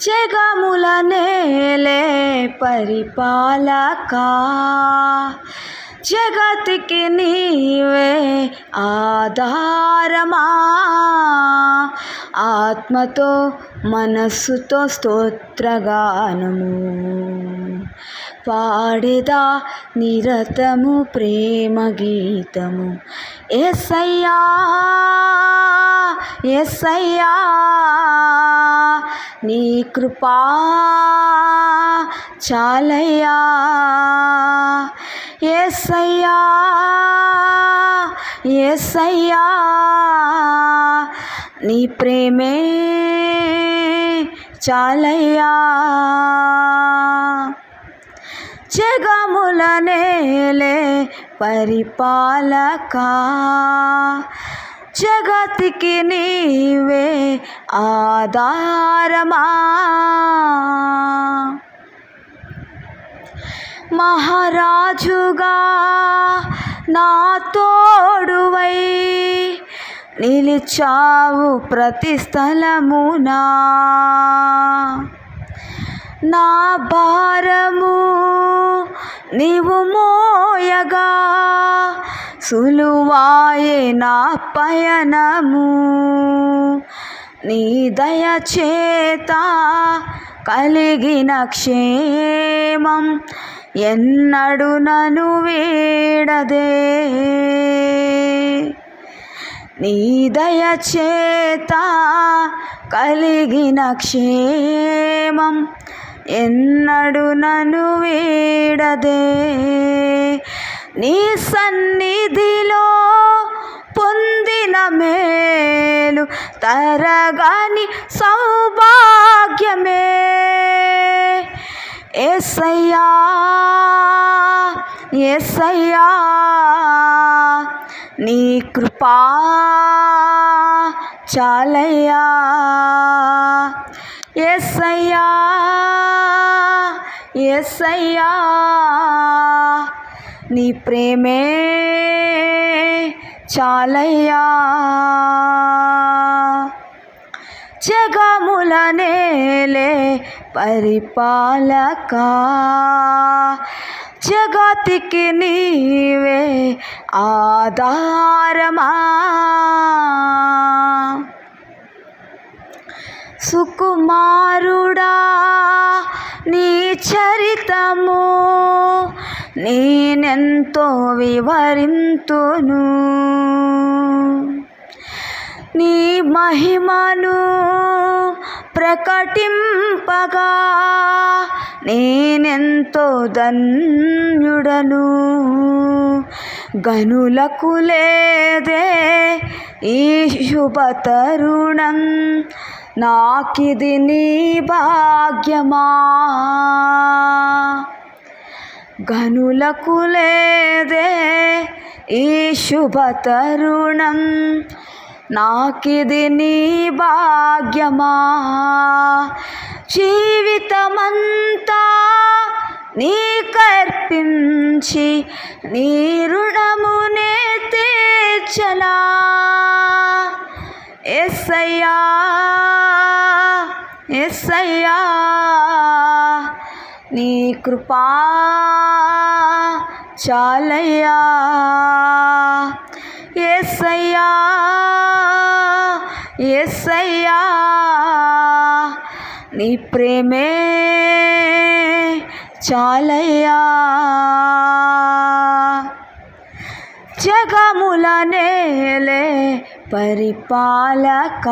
జగముల నేలే పరిపాలక. జగతికి నీవే ఆధారమా? ఆత్మతో మనస్సుతో స్తోత్రగానము. పాడేదా నిరతము ప్రేమ గీతము ఎస్సయ్యా ఎస్సయ్యా నీ కృపా చాలయ్యా. ఎస్సయ్యా ఎస్సయ్యా నీ ప్రేమే చాలయ్యా. జగముల నేలే పరిపాలకా జగతికి నీవే ఆధారమా? మహారాజుగా నా తోడువై నిలిచావు ప్రతి స్థలమునా. నా భారము నీవు మోయగా. సులువాయే నా పయనము. నీ దయచేత కలిగిన క్షేమం ఎన్నడు నను వీడదే. నీ దయచేత కలిగిన క్షేమం ఎన్నడు నను వీడదే. నీ సన్నిధిలో పొందిన మేలు తరగాని సౌభాగ్యమే. ఎస్సయ్యా ఎస్సయ్యా నీ కృపా చాలయ్యా. ఎస్సయ్యా ఎస్సయ్యా నీ ప్రేమే చాలయ్యా. జగముల నేలే పరిపాలక. జగతికి నీవే ఆధారమా. సుకుమారుడా నీ చరితము నేనెంతో వివరింతును. నీ మహిమను ప్రకటింపగా నేనెంతో ధన్యుడను. గనులకు లేదే ఈ శుభతరుణం నాకిది నీ భాగ్యమా? గనులకు లేదే ఈ శుభ తరుణం నాకిది నీ భాగ్యమా? జీవితమంతా నీ కర్పించి నీ రుణమునే తీర్చనా? ఎస్సయ్యా నీ కృపా చాలయ్యా ఎస్సయ్యా ఎస్సయ్యా నీ ప్రేమే చాలయ్యా జగముల నేలే పరిపాలక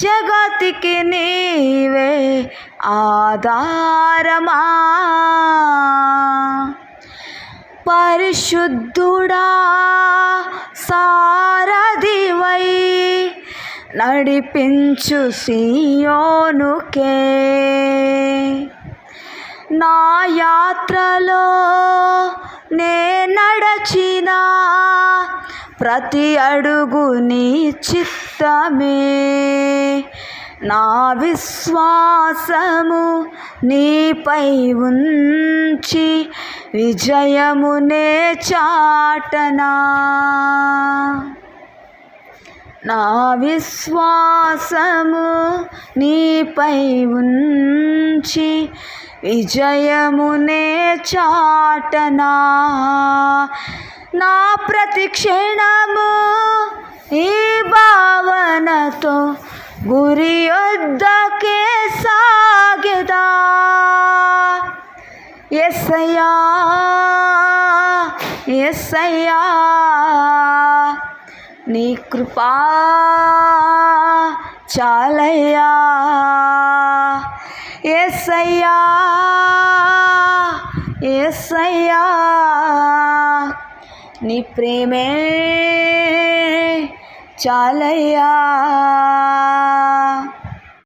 జగతికి నీవే ఆధారమా? పరిశుద్ధుడా సారథివై నడిపించు సియోనుకే. నా యాత్రలో నే నడచినా ప్రతి అడుగు నీ చిత్తమే. నా విశ్వాసము నీపై ఉంచి విజయమునే చాటనా. నా విశ్వాసము నీపై ఉంచి విజయమునే చాటనా. నా ప్రతి క్షణము ఈ భావనతో గురి వద్దకే సాగదా? ఎస్సయ్యా ఎస్సయ్యా నీ కృపా చాలయ్యా. ఎస్సయ్యా ఎస్సయ్యా నీ ప్రేమే చాలయ్యా.